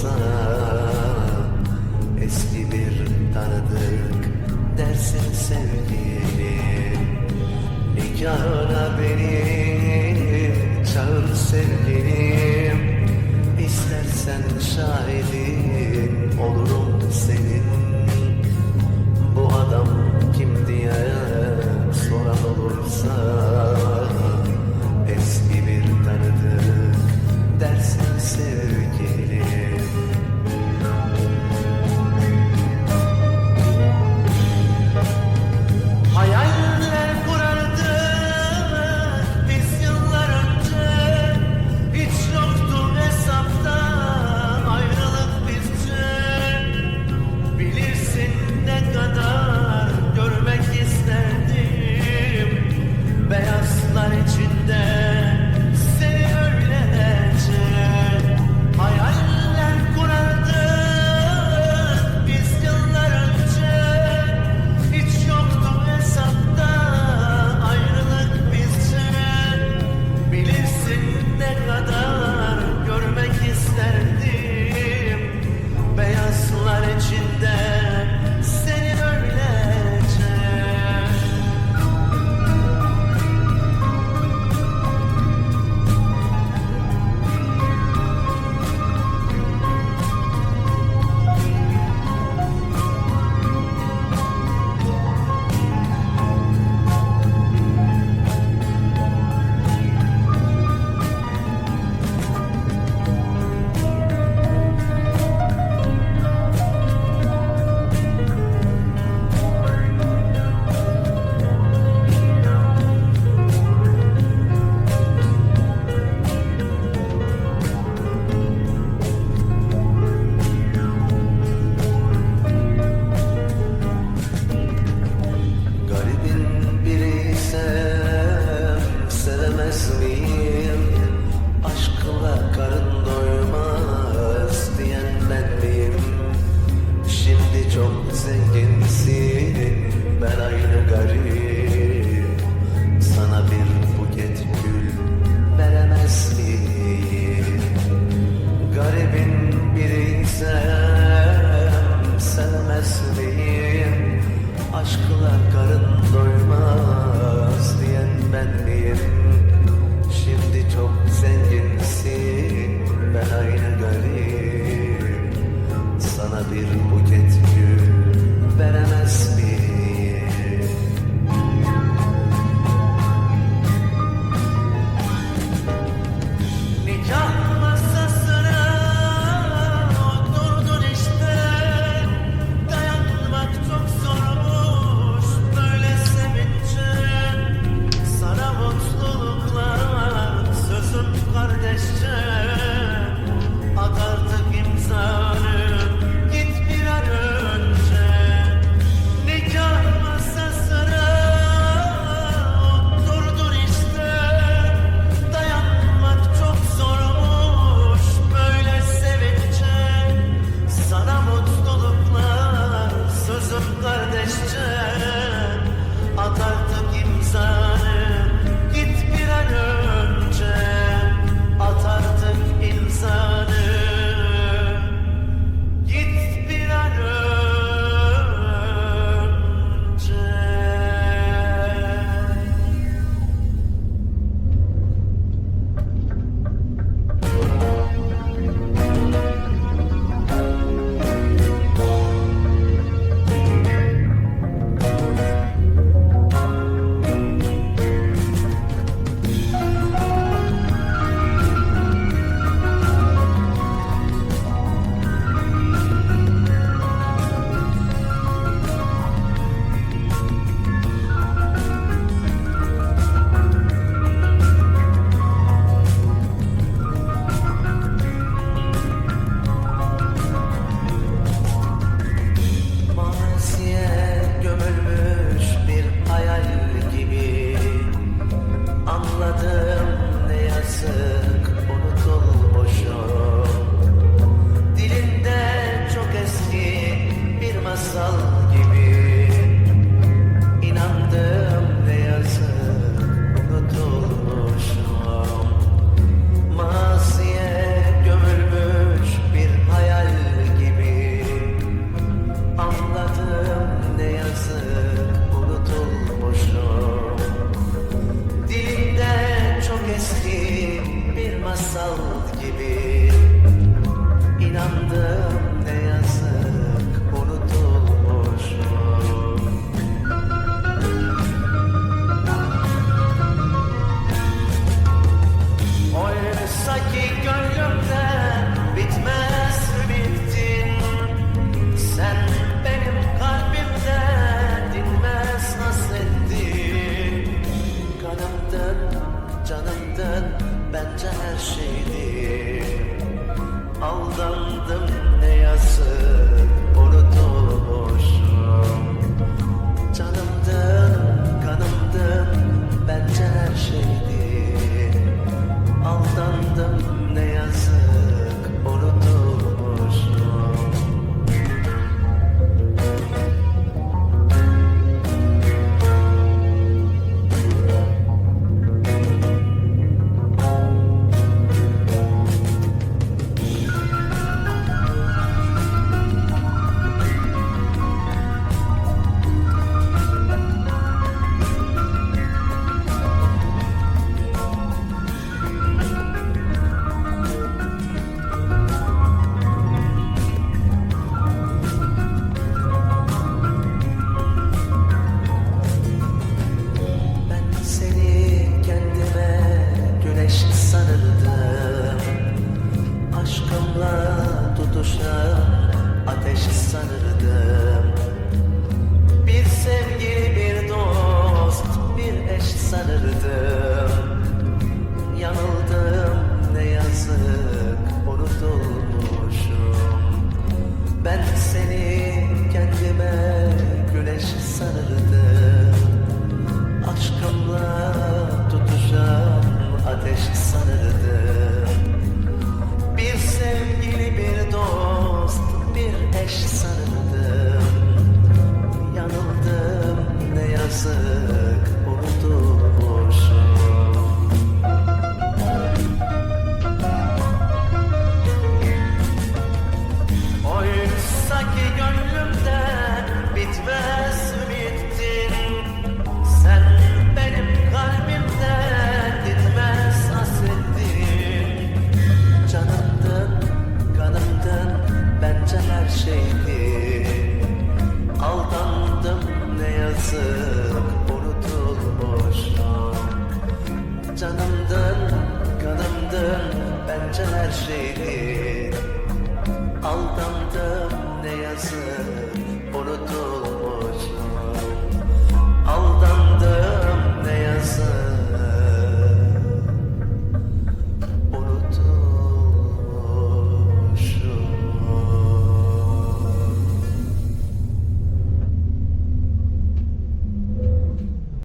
sana Eski bir tanıdık dersin sevgilim Nikahına beni çağır sevgilim. İstersen şahidim olurum senin. Bu adam kim diye soran olursa Eski bir tanıdık dersin sevgilim. masal gibi inandım. Aldandım